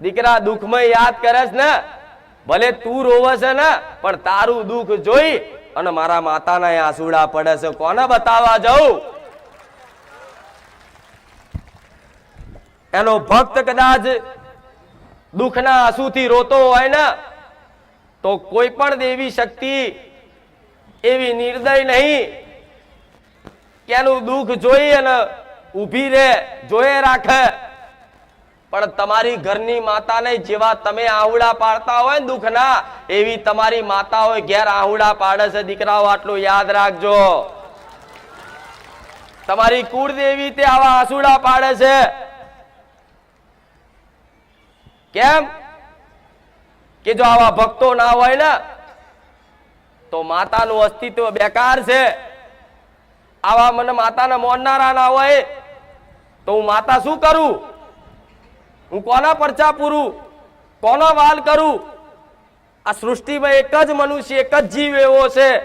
દીકરા દુઃખમય યાદ કરસ ને, ભલે તું રોવે છે ને, પણ તારું દુઃખ જોઈ અને મારા માતાના આંસુડા પડે છે. કોને બતાવવા જવું? એનો ભક્ત કદાચ દુઃખના આંસુથી રોતો હોય ને, તો કોઈ પણ દેવી શક્તિ એવી નિર્દય નહીં કે એનું દુઃખ જોઈ અને ઊભી રહે, જોયે રાખે. પણ તમારી ઘરની માતાને જેવા તમે આહુડા પાડતા હોય ને દુઃખના, એવી તમારી માતા હોય ઘેર આહુડા પાડે છે. દીકરાઓ, આટલું યાદ રાખજો. તમારી કુળદેવી તે આવા આસુડા પાડે છે. કેમ? કે જો આવા ભક્તો ના હોય ને, તો માતાનું અસ્તિત્વ બેકાર છે. આવા મને માતાને મોનનારા ના હોય, તો હું માતા શું કરું? હું કોના પરચા પૂરું? કોનો વાલ કરું? આ સૃષ્ટિમાં એક જ મનુષ્ય, એક જ જીવ એવો છે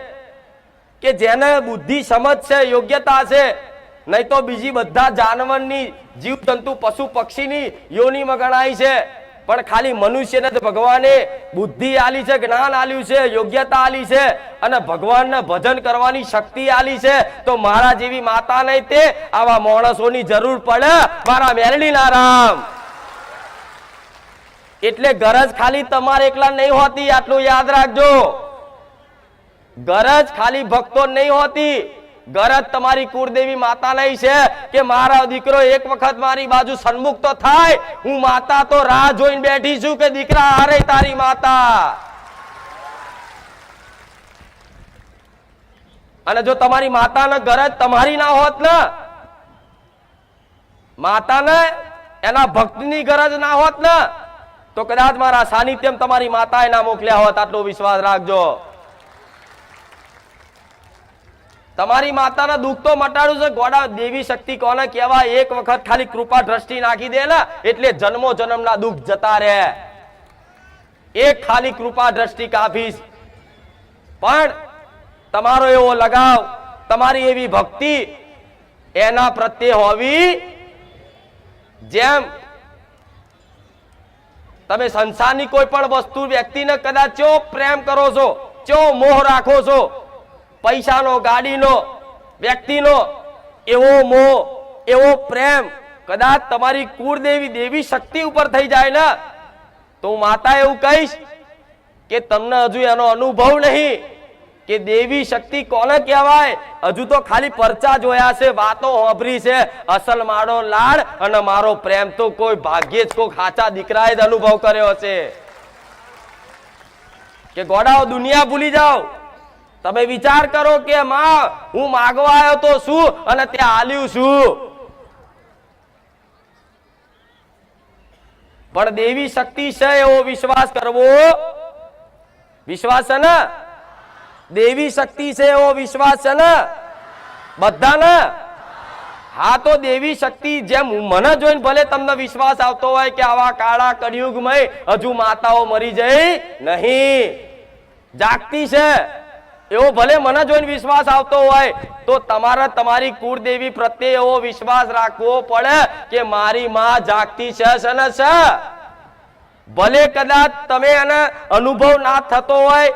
કે જેને બુદ્ધિ, સમજ છે, યોગ્યતા છે. નહીં તો બીજી બધા જાનવરની જીવ જંતુ પશુ, પક્ષીની યોનિમાં ગણાય છે. પણ ખાલી મનુષ્યને જ ભગવાને બુદ્ધિ આલી છે, જ્ઞાન આલ્યું છે, યોગ્યતા આલી છે અને ભગવાનને ભજન કરવાની શક્તિ આલી છે. તો મારા જેવી માતા નહીં તે આવા માણસોની જરૂર પડે. મારા મેરડીના રામ એટલે ગરજ ખાલી તમારે એકલા નહીં હોતી, આટલું યાદ રાખજો. ગરજ ખાલી ભક્તો નહીં હોતી. ગરજ તમારી કુળદેવી માતા છે કે મારા દીકરો એક વખત મારી બાજુ સન્મુખ તો થાય, હું માતા તો રાહ જોઈને બેઠી છું કે દીકરા, હારે તારી માતા. અને જો તમારી માતાને ગરજ તમારી ના હોત ને, માતાને એના ભક્તની ગરજ ના હોત ને તો કદાચ મારા સાનિધ્યમ તમારી માતાએ ના મોકલ્યા હોત, આટલો વિશ્વાસ રાખજો. તમારી માતાના દુઃખ તો મટાડું છે. ગોડા દેવી શક્તિ કોને કહેવાય? એક વખત ખાલી કૃપા દ્રષ્ટિ નાખી દે એટલે જન્મો જન્મના દુઃખ જતા રહે. એક ખાલી કૃપા દ્રષ્ટિ કાપીશ. પણ તમારો એવો લગાવ, તમારી એવી ભક્તિ એના પ્રત્યે હોવી જેમ તમે સંસારની કોઈ પણ વસ્તુ વ્યક્તિને કદાચ ચો પ્રેમ કરો છો, ચો મોહ રાખો છો, પૈસાનો, ગાડીનો, વ્યક્તિનો, એવો મોહ, એવો પ્રેમ કદાચ તમારી કુળદેવી દેવી શક્તિ ઉપર થઈ જાય ને, તો માતા એવું કહીશ કે તમને હજુ એનો અનુભવ નહીં. કે દેવી શક્તિ કોને કહેવાય? હજુ તો ખાલી પરચા જોયા છે, વાતો હોભરી છે. અસલ મારો લાડ અને મારો પ્રેમ તો કોઈ ભાગ્યે જ કોઈ ખાચા દીકરાએ જ અનુભવ કર્યો છે કે ગોડાઓ, દુનિયા ભૂલી જાઓ. તમે વિચાર કરો કે, માં, હું માગવા આવ્યો તો શું અને ત્યાં હાલ્યું શું? પણ દેવી શક્તિ છે એવો વિશ્વાસ કરવો? વિશ્વાસ છે ને? દેવી શક્તિ છે એવો વિશ્વાસ છે ને? બધાને? હા, તો દેવી શક્તિ જેમ મને જોઈને ભલે તમને વિશ્વાસ આવતો હોય કે આવા કાળા કળિયુગમય હજુ માતાઓ મરી જઈ નહીં. જાગતી છે. એવો ભલે મને જોઈને વિશ્વાસ આવતો હોય, તો તમારે તમારી કુળદેવી પ્રત્યે એવો વિશ્વાસ રાખવો પડે કે મારી માં જાગતી છે ને, છે? ભલે કદાચ તમે એને અનુભવ ના થતો હોય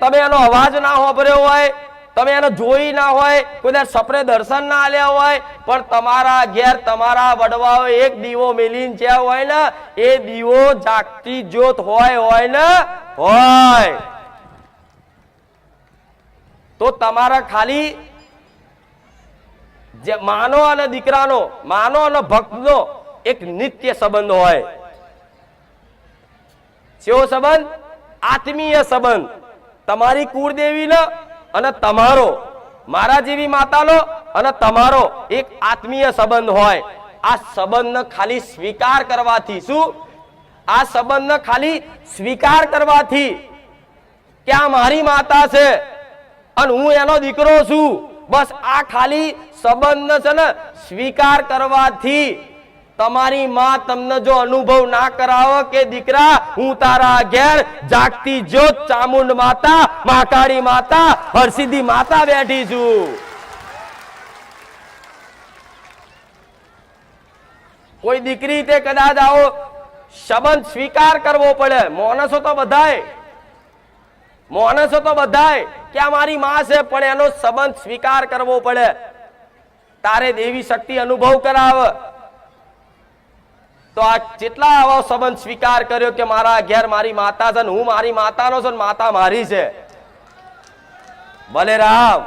તમે એનો અવાજ ના સાંભળ્યો હોય, તમે એને જોઈ ના હોય કોઈ સપને દર્શન ના આલ્યા હોય, પણ તમારા ઘેર તમારા વડવાઓ એક દીવો મેલીને જ્યાં હોય ને, એ દીવો જાગતી જ્યોત હોય હોય ને, હોય. તો તમારા ખાલી જે માનો અને દીકરાનો, માનો અને ભક્તનો એક નિત્ય સંબંધ હોય. કેવો સંબંધ? આત્મીય સંબંધ. તમારી કુળદેવીનો અને તમારો, મારા જેવી માતાનો અને તમારો એક આત્મીય સંબંધ હોય. આ સંબંધને ખાલી સ્વીકાર કરવાથી શું? આ સંબંધને ખાલી સ્વીકાર કરવાથી કે આ મારી માતા છે અને હું એનો દીકરો છું. બસ આ ખાલી સંબંધ છે ને સ્વીકાર કરવાથી તમારી માં તમને જો અનુભવ ના કરાવો કે દીકરા, હું તારા ઘેર જાગતી જ્યોત ચામુંડ માતા, મહાકાળી માતા, હરસિદ્ધિ માતા બેઠી છું. કોઈ દીકરી તે કદાચ આવો સંબંધ સ્વીકાર કરવો પડે. મોનસો તો બધાય. મોનસો તો બધાય કે મારી માં છે, પણ એનો સંબંધ સ્વીકાર કરવો પડે. તારે દેવી શક્તિ અનુભવ કરાવ. તો આ જેટલા આવો સંબંધ સ્વીકાર કર્યો કે મારા ઘેર મારી માતા છે હું મારી માતાનો છું માતા મારી છે? ભલે રામ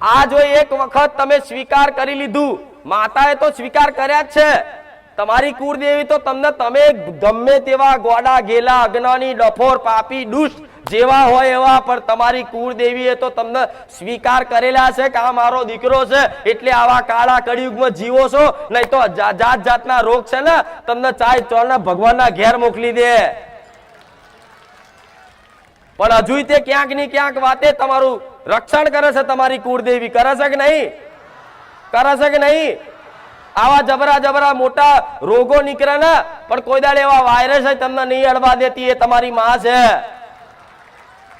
આ જો એક વખત તમે સ્વીકાર કરી લીધું, માતાએ તો સ્વીકાર કર્યા જ છે. તમારી કુળદેવી તો તમને તમે ગમે તેવા ગોડા ગેલા અજ્ઞાની ડફોર, પાપી, દુષ્ટ જેવા હોય એવા, પણ તમારી કુળદેવીએ તો તમને સ્વીકાર કરેલા છે કે આ મારો દીકરો છે, એટલે આવા કાળા કળિયુગમાં જીવો છો, નહીં તો જાત જાતના રોગ છે ને, તમને ચાય ચોરના ભગવાનના ઘેર મોકલી દે. પણ હજુ તે ક્યાંકની ક્યાંક વાતે તમારું રક્ષણ કરે છે, તમારી કુળદેવી. કરે છે કે નહીં? કરે છે કે નહીં? આવા જબરા જબરા મોટા રોગો નીકળે ને પણ કોઈ દાડે એવા વાયરસ તમને નહીં અડવા દેતી, એ તમારી માં છે.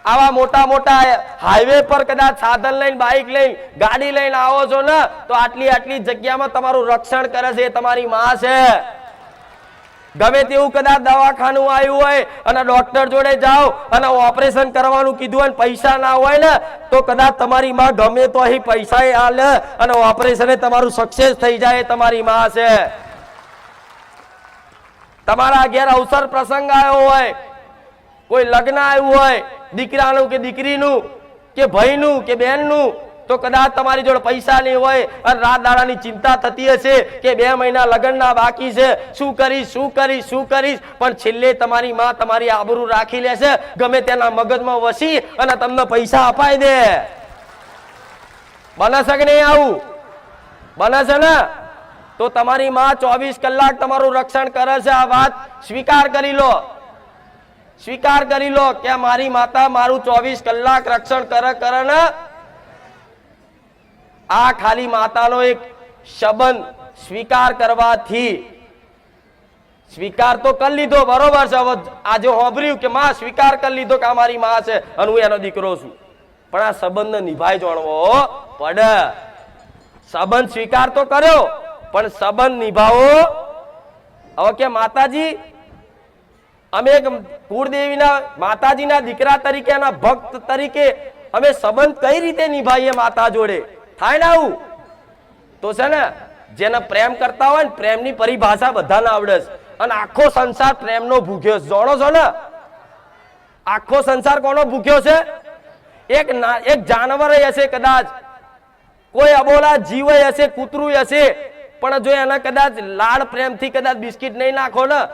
આવા મોટા મોટા હાઈવે પર કદાચ સાધન લઈને બાઇક લઈને, ગાડી લઈને આવો છો ને, તો આટલી આટલી જગ્યામાં તમારું રક્ષણ કરે છે, એ તમારી માં છે. ગમે તેવું કદાચ દવાખાનું આવ્યું હોય અને ડોક્ટર જોડે જાઓ અને ઓપરેશન કરવાનું કીધું હોય પૈસા ના હોય ને, તો કદાચ તમારી માં ગમે તો અહીં પૈસા હાલે અને ઓપરેશન તમારું સક્સેસ થઈ જાય તમારી માં છે. તમારા ઘેર અવસર પ્રસંગ આવ્યો હોય, કોઈ લગ્ન આવ્યું હોય, દીકરાનું કે દીકરીનું, કે ભાઈનું, કે બહેનનું તો કદાચ તમારી જોડે પૈસા નહીં હોય અને રાત દાડાની ચિંતા થતી હશે કે બે મહિના લગ્નના બાકી છે, શું કરીશ શું કરીશ શું કરીશ? પણ છેલ્લે તમારી માં તમારી આબરૂ રાખી લેશે, ગમે તેના મગજમાં વસી અને તમને પૈસા અપાઈ દે. બને છે કે નહીં આવું? બને છે ને? તો તમારી માં ચોવીસ કલાક તમારું રક્ષણ કરે છે, આ વાત સ્વીકાર કરી લો. સ્વીકાર કરી લો કે મારી માતા મારું ચોવીસ કલાક રક્ષણ કરે કરે ને આ ખાલી માતાનો એક સંબંધ સ્વીકાર કરવાથી સ્વીકાર તો કરી લીધો, બરોબર છે. આજે હોભર્યું કે માં સ્વીકાર કરી લીધો કે મારી માં છે, અને હું એનો દીકરો છું. પણ આ સંબંધ નિભાઈ જાણવો પડે. સંબંધ સ્વીકાર તો કર્યો, પણ સંબંધ નિભાવો. હવે કે માતાજી, અમે એક કુળદેવીના, માતાજીના દીકરા તરીકે ભક્ત તરીકે અમે સંબંધ કઈ રીતે નિભાઈએ માતા જોડે? થાય ને આવું. તો છે ને, જેને પ્રેમ કરતા હોય ને, પ્રેમની પરિભાષા બધાને આવડે છે. અને આખો સંસાર પ્રેમનો ભૂખ્યો છે. જાણો છો ને? આખો સંસાર કોનો ભૂખ્યો છે? એક એક જાનવર હશે કદાચ. કોઈ અબોલા જીવ હશે, કૂતરું હશે. પણ જો એને કદાચ લાડ પ્રેમથી કદાચ બિસ્કિટ નહીં નાખો ને,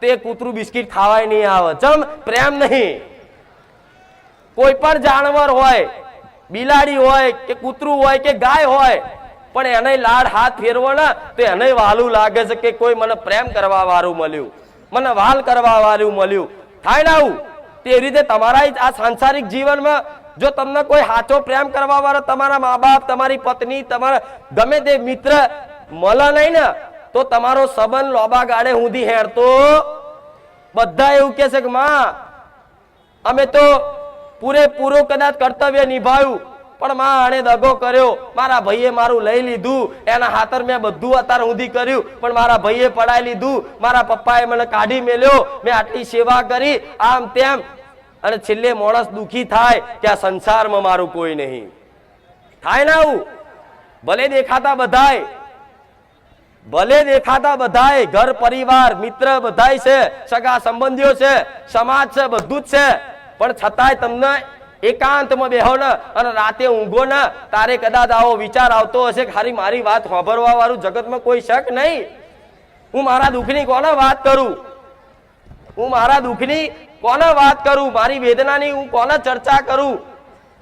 તે કૂતરું બિસ્કિટ ખાવાય નહીં આવે. ચમ, પ્રેમ નહીં. કોઈ પણ જાનવર હોય બિલાડી હોય કે કૂતરું હોય કે ગાય હોય, પણ એને લાડ હાથ ફેરવો ને, તો એને વાલું લાગે છે કે કોઈ મને પ્રેમ કરવા વાળું મળ્યું, મને વાલ કરવા વાળું મળ્યું. થાય ને આવું? તે રીતે તમારા આ સાંસારિક જીવનમાં જો તમને કોઈ સાચો પ્રેમ કરવા વાળો તમારા મા બાપ તમારી પત્ની, તમારા ગમે તે મિત્ર મળે નહીં ને, તો તમારો સંબંધ લોબા ગાડે સુધી હેરતો. બધા એવું કે છે કે, માં, અમે તો પૂરેપૂરું કદાચ કર્તવ્ય નિભાવ્યું. પણ માં આણે દગો કર્યો. મારા ભાઈએ મારું લઈ લીધું. એના હાથર મેં બધું અત્યારે ઊંધી કર્યું. પણ મારા ભાઈએ પડાઈ લીધું. મારા પપ્પાએ મને કાઢી મેલ્યો. મેં આટલી સેવા કરી. આમ તેમ. અને છેલ્લે માણસ દુખી થાય કે આ સંસારમાં મારું કોઈ નહીં. થાય ને આવું? ભલે દેખાતા બધાય. ભલે દેખાતા બધાય. ઘર, પરિવાર, મિત્ર બધાય છે. સગા સંબંધીઓ છે. સમાજ છે. બધું જ છે. પણ છતાંય તમને એકાંતમાં બેહો ને અને રાતે ઊંઘો ને. તારે કદાચ આવો વિચાર આવતો હશે કે ખાલી મારી વાત સાંભળવા વાળું જગતમાં કોઈ શક નહીં. હું મારા દુઃખની કોને વાત કરું? હું મારા દુઃખની કોને વાત કરું? મારી વેદનાની હું કોને ચર્ચા કરું?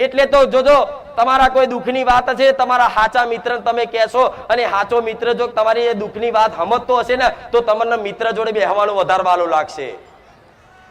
એટલે તો જોજો, તમારા કોઈ દુઃખની વાત છે, તમારા સાચા મિત્ર તમે કહેશો અને સાચો મિત્ર જો તમારી એ દુઃખની વાત સમજતો હશે ને, તો તમને મિત્ર જોડે બેહવાનું વધારે વાલું લાગશે.